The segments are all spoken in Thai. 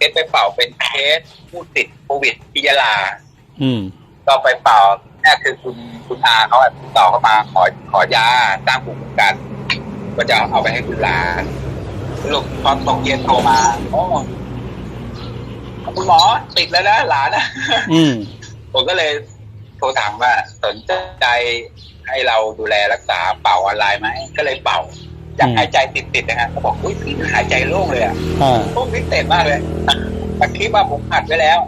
เคสไปเป่าเป็นเคสผู้ติดโควิดที่ยะลา อืม ก็ไปเป่าแรกคือคุณคุณอาเขาอะติดต่อเข้ามาขอขอยาสร้างภูมิคุ้มกัน ก็จะเอาไปให้คุณหลานสรุปตอนตกเย็นโทรมาโอ้คุณหมอติดแล้วนะหลานนะ อืม ผมก็เลยโทรถามว่าสนใจให้เราดูแลรักษาเป่าออนไลน์ไหมก็เลยเป่า อยากอืมหายใจติดๆนะฮะเขาบอกอุ้ยพี่หายใจโล่งเลยอะอ่าพวกพิเศษมากเลยแต่คลิปว่าผมอัดไว้แล้ว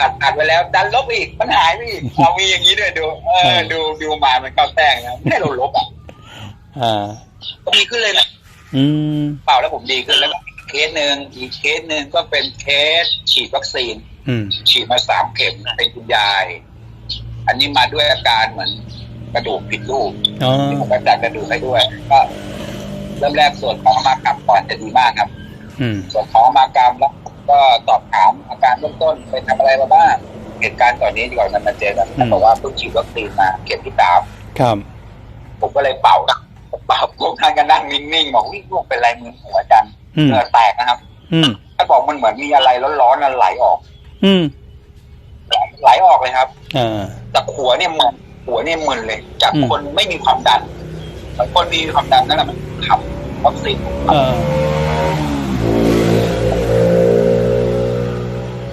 อัดอัดไว้แล้ว ดันลบอีกมันหายไปอีกเอามีอย่างนี้ด้วยดู เออ ดูดูมามันเข้าแต้งนะไม่ให้เราลบอะอ่าดีขึ้นเลยนะอืมเป่าแล้วผมดีขึ้นแล้วก็อีกเคสหนึ่งอีกเคสหนึ่งก็เป็นเคสฉีดวัคซีนอืมฉีดมาสามเข็มเป็นคุณยาย อันนี้มาด้วยอาการเหมือนกระดูกผิดรูปอ๋อที่ผมก็จัดกระดูกให้ด้วย ก็ เริ่มแรกส่วนของมากรรมก่อนจะดีมากครับ อืม ส่วนของมากรรมแล้วก็สอบถามอาการเบื้องต้นไปทำอะไรมาบ้างเหตุการณ์ก่อนนี้ก่อนมันมาเจอกันเขาบอกว่าเพิ่งฉีดวัคซีนมาเข็มที่สามครับ ผมก็เลยเป่าเป่าพวกท่านก็นั่งนิ่งๆบอกวิ่งลูกเป็นไรมือหัวจังอืม เหงื่อแตกนะครับ อืม ถ้าบอกมันเหมือนมีอะไรร้อนๆน่ะไหลออกอืม ไหลออกเลยครับ อ่า จากหัวเนี่ยมึนหัวเนี่ยมึนเลย จากอืม คนไม่มีความดันเหมือนคนมีความดันนั่นแหละมันขับ วัคซีนอ่า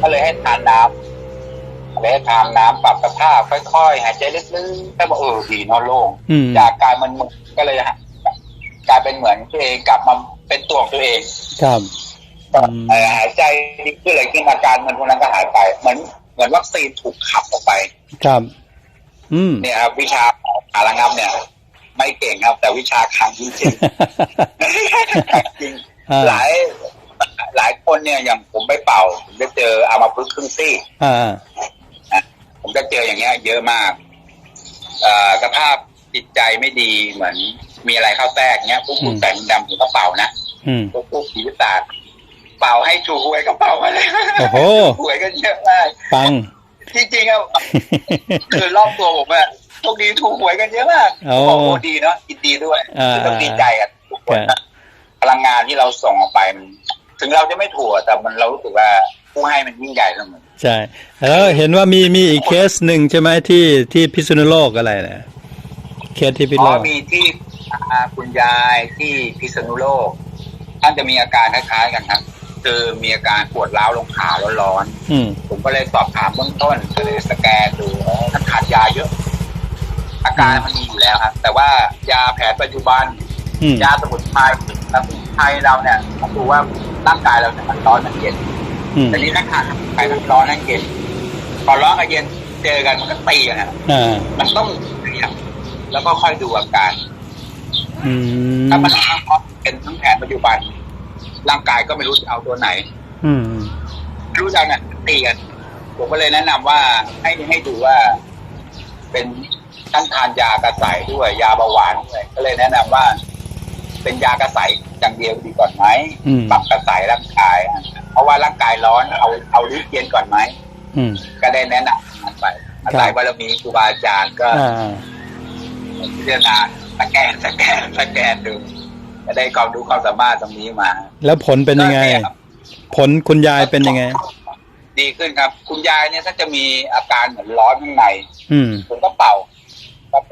ก็เลยให้ทานน้ำเลยให้ทานน้ำปรับสภาพค่อยๆหายใจลึกๆแต่บอกเออดีเนอะโล่งอืมจากการมันมึนก็เลยกลายเป็นเหมือนตัวเองกลับมาเป็นตัวของตัวเอง ครับก็อืมเอ่อหายใจดีขึ้นอะไรขึ้นอาการมันพวกนั้นก็หายไปเหมือนเหมือนวัคซีนถูกขับออกไป ครับ อืมเนี่ยครับวิชาหาระงับเนี่ย ไม่เก่งครับ แต่วิชาขังจริงๆจริงอ่าหลายหลายคนเนี่ยอย่างผมไปเป่าผมจะเจออามาพึกษ์ครึ่งซี่อ่าผมจะเจออย่างเงี้ย เยอะมากเอ่อสภาพจิตใจไม่ดีเหมือน มีอะไรเข้าแทรกเงี้ยพวกคุณแต่งดำผมก็เป่านะอืมพวกพวกผีศาจเป่าให้ถูกหวยก็เป่ามาเลยโอ้โหหวยก็เยอะมากปังจริงๆอะคือรอบตัวผมอะ โชคดีถูกหวยกันเยอะมากโอ้บอกโอ้ดีเนาะยินดีด้วยอ่าคือต้องดีใจอะทุกคนครันะบพลังงานที่เราส่งออกไปมันถึงเราจะไม่ถูกอะแต่มันเรารู้สึกว่าผู้ให้มันยิ่งใหญ่เสมอใช่ แล้วเห็นว่ามีมีอีกเคสหนึ่งใช่ไหมที่ที่พิษณุโลกอะไรนะเคสที่พิษณุอ๋โลอกมีที่อาคุณยายที่พิษณุโลก ท่านจะมีอาการคล้ายๆกันครับคือมีอาการปวดร้าวลงขาร้อนอืมๆผมก็เลยสอบถามเบื้องต้นก็เลยสแกนดูอ๋อท่านขาดยาเยอะ อาการมันมีอยู่แล้วครับ แต่ว่ายาแผนปัจจุบันอืมยาสมุนไพรสมุนไพรเราเนี่ยต้องดูว่าร่างกายเราเนี่ยมันร้อนมันเย็นอืมแต่นี้นักขาดไปทั้งร้อนทั้งเย็นพอร้อนกับเย็นเจอกันมันก็ตีกันอะอ่ามันต้องขยับแล้วก็ค่อยดูอาการอืมถ้ามันเป็นทั้งแผนปัจจุบัน ร่างกายก็ไม่รู้จะเอาตัวไหน อืมไม่รู้จะเอาไหนตีกันผมก็เลยแนะนำว่าให้ให้ดูว่าเป็น ท่านทานยากระใสด้วย ยาเบาหวานด้วยก็เลยแนะนำว่า เป็นยากระใสอย่างเดียวดีก่อนไหมอืมปรับกระใสร่างกาย เพราะว่าร่างกายร้อนเอาเอาลิ้นเย็นก่อนไหมอืมก็ได้แนะนำมันไปอาศัยบารมีครูบาอาจารย์ก็อ่าพิจารณาสแกนสแกนสแกนดูก็ได้ความรู้ความสามารถตรงนี้มา แล้วผลเป็นยังไงก็เนี่ยครับผลคุณยายเป็นยังไง ดีขึ้นครับ คุณยายเนี่ยถ้าจะมีอาการเหมือนร้อนข้างในอืมผมก็เป่าก็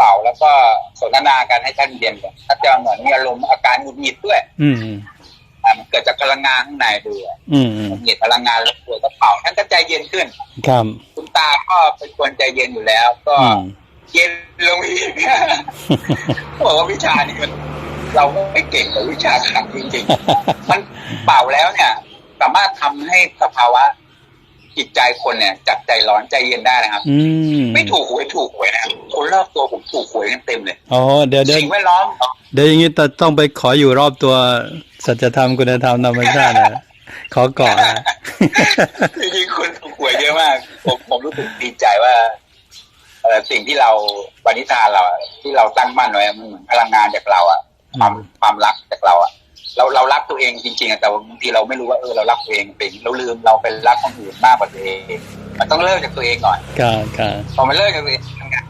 เป่า แล้วก็สนทนากันให้ท่านเย็นก่อนถ้าจะเหมือนมีอารมณ์อาการหงุดหงิดด้วย อืมอะมันเกิดจากพลังงานข้างในด้วยอืมอืมหงุดหงิดพลังงานแล้วตัวก็เป่าท่านก็ใจเย็นขึ้น ครับ คุณตาก็เป็นคนใจเย็นอยู่แล้ว ก็อืมเย็นลงอีกบอกว่าวิชานี่มัน เราไม่เก่งแต่วิชาขังจริงๆมันเป่าแล้วเนี่ย สามารถทำให้สภาวะ จิตใจคนเนี่ยจับใจร้อนใจเย็นได้นะครับอืมไม่ถูกหวยถูกหวยนะคนรอบตัวผมถูกหวยกันเต็มเลยอ๋อเดี๋ยวเดี๋ยวสิ่งแวดล้อมเดี๋ยวอย่างนี้ต้องต้องไปขออยู่รอบตัวสัจธรรมคุณธรรมธรรมชาตินะขอเกาะนะจริงๆคนถูกหวยเยอะมาก ผมผมรู้สึกดีใจว่าเออสิ่งที่เราปณิธานเราอะที่เราตั้งมั่นไว้มันเหมือนพลังงานจากเราอะความอืมความรักจากเราอะ เราเรารักตัวเองจริงๆอะแต่ว่าบางทีเราไม่รู้ว่าเออเรารักตัวเองเป็นเราลืมเราเป็นรักคนอื่นมากกว่าตัวเอง มันต้องเริ่มจากตัวเองก่อนครับครับพอมันเริ่มจากตัวเองเนี่ย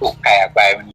ถูกแผ่ออกไปมัน